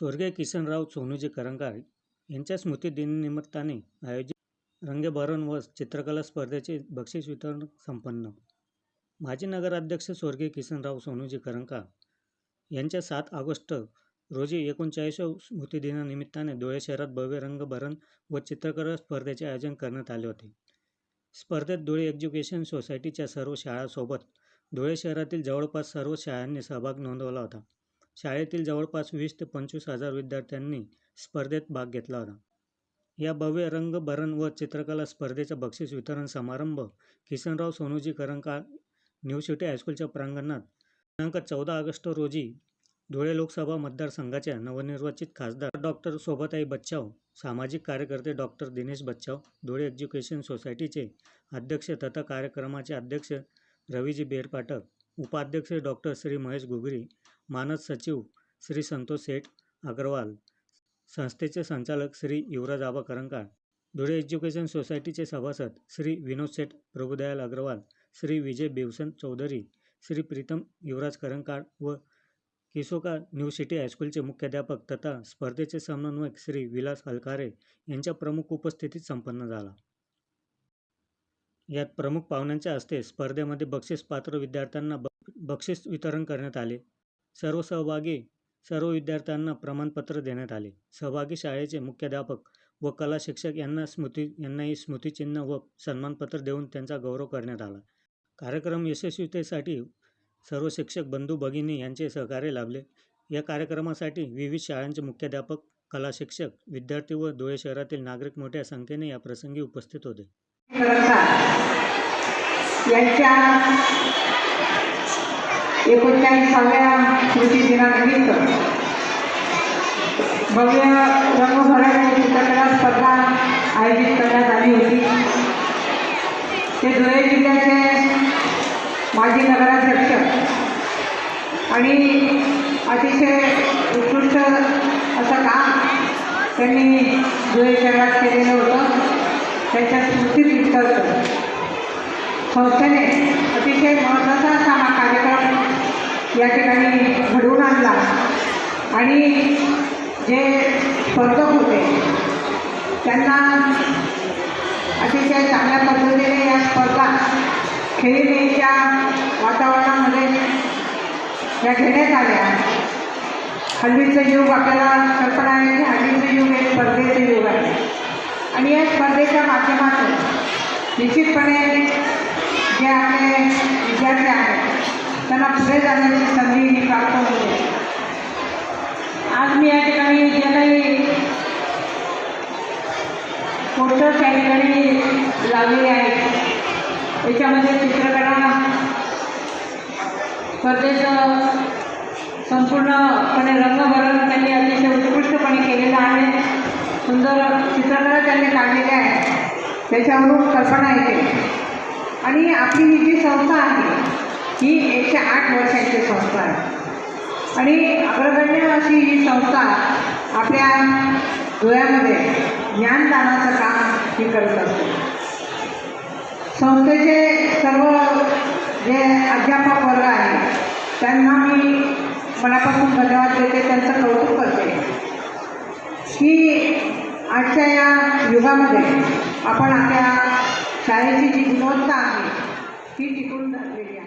स्वर्गीय किसनराव सोनूजी करंकार यांच्या स्मृतिदिनानिमित्ताने आयोजित रंगभरण व चित्रकला स्पर्धेचे बक्षीस वितरण संपन्न. माजी नगराध्यक्ष स्वर्गीय किसनराव सोनूजी करंकार यांच्या सात ऑगस्ट रोजी एकोणचाळीसव्या स्मृतिदिनानिमित्ताने धुळे शहरात भव्य रंगभरण व चित्रकला स्पर्धेचे आयोजन करण्यात आले होते. स्पर्धेत धुळे एज्युकेशन सोसायटीच्या सर्व शाळांसोबत धुळे शहरातील जवळपास सर्व शाळांनी सहभाग नोंदवला होता. शाळेतील जवळपास वीस ते पंचवीस हजार विद्यार्थ्यांनी स्पर्धेत भाग घेतला होता. या भव्य रंगभरण व चित्रकला स्पर्धेचा बक्षीस वितरण समारंभ किसनराव सोनूजी करंका न्यू सिटी हायस्कूलच्या प्रांगणात दिनांक चौदा ऑगस्ट रोजी धुळे लोकसभा मतदारसंघाच्या नवनिर्वाचित खासदार डॉक्टर शोभाताई बच्चाव सामाजिक कार्यकर्ते डॉक्टर दिनेश बच्चाव धुळे एज्युकेशन सोसायटीचे अध्यक्ष तथा कार्यक्रमाचे अध्यक्ष रवीजी बेरपाटक उपाध्यक्ष डॉक्टर श्री महेश घुगरी मानद सचिव श्री संतोष सेठ अग्रवाल संस्थेचे संचालक श्री युवराज आबा करंकाळ धुळे एज्युकेशन सोसायटीचे सभासद श्री विनोद सेठ प्रभुदयाल अग्रवाल श्री विजय बेवसन चौधरी श्री प्रीतम युवराज करंकाळ व किसोका न्यू सिटी हायस्कूलचे मुख्याध्यापक तथा स्पर्धेचे समन्वयक श्री विलास हलकारे यांच्या प्रमुख उपस्थितीत संपन्न झाला. यात प्रमुख पाहुण्यांच्या हस्ते स्पर्धेमध्ये बक्षीस पात्र विद्यार्थ्यांना ब बक्षीस वितरण करण्यात आले. सर्व सहभागी सर्व विद्यार्थ्यांना प्रमाणपत्र देण्यात आले. सहभागी शाळेचे मुख्याध्यापक व कला शिक्षक यांना स्मृती यांनाही स्मृतिचिन्ह व सन्मानपत्र देऊन त्यांचा गौरव करण्यात आला. कार्यक्रम यशस्वीतेसाठी सर्व शिक्षक बंधू भगिनी यांचे सहकार्य लाभले. या कार्यक्रमासाठी विविध शाळांचे मुख्याध्यापक कला शिक्षक विद्यार्थी व धुळे शहरातील नागरिक मोठ्या संख्येने या प्रसंगी उपस्थित होते. यांच्या एकोणचाळीसाव्या कृती दिनानिमित्त भव्य रंगभरण चित्रकला स्पर्धा आयोजित करण्यात आली होती. ते धुळे जिल्ह्याचे माजी नगराध्यक्ष आणि अतिशय उत्कृष्ट असं काम त्यांनी धुळे शहरात केलेलं होतं. त्याच्या स्मृतीप्रित्यर्थ संस्थेने अतिशय महत्त्वाचा असा हा कार्यक्रम या ठिकाणी घडवून आणला. आणि जे स्पर्धक होते त्यांना अतिशय चांगल्या पद्धतीने या स्पर्धा खेळीमेळीच्या वातावरणामध्ये या घेण्यात आल्या. हल्लीचं युग आपल्याला कल्पना आहे की हल्लीचं युग हे स्पर्धेचं युग आहे. आणि या स्पर्धेच्या माध्यमातून निश्चितपणे जे आपले विद्यार्थी आहेत त्यांना पुढे जाण्याची संधी प्राप्त होते आज मी या ठिकाणी जे काही पोस्टर्स या ठिकाणी लावलेले आहेत याच्यामध्ये चित्रकला स्पर्धेचं संपूर्णपणे रंगभरण त्यांनी अतिशय उत्कृष्टपणे केलेलं आहे. सुंदर चित्रकला त्यांनी काढलेल्या आहे. त्याच्यावरून कल्पना येते. आणि आपली ही जी संस्था आहे ही एकशे आठ वर्षांची संस्था आहे. आणि अग्रगण्य अशी ही संस्था आपल्या धुळ्यामध्ये ज्ञानदानाचं काम ही करत असते. संस्थेचे सर्व जे अध्यापक वर्ग आहे त्यांना मी मनापासून धन्यवाद देते त्यांचं कौतुक करते. की आजच्या या युगामध्ये आपण आपल्या शाळेची जी गुणवत्ता आहे ती टिकून राहिलेली आहे.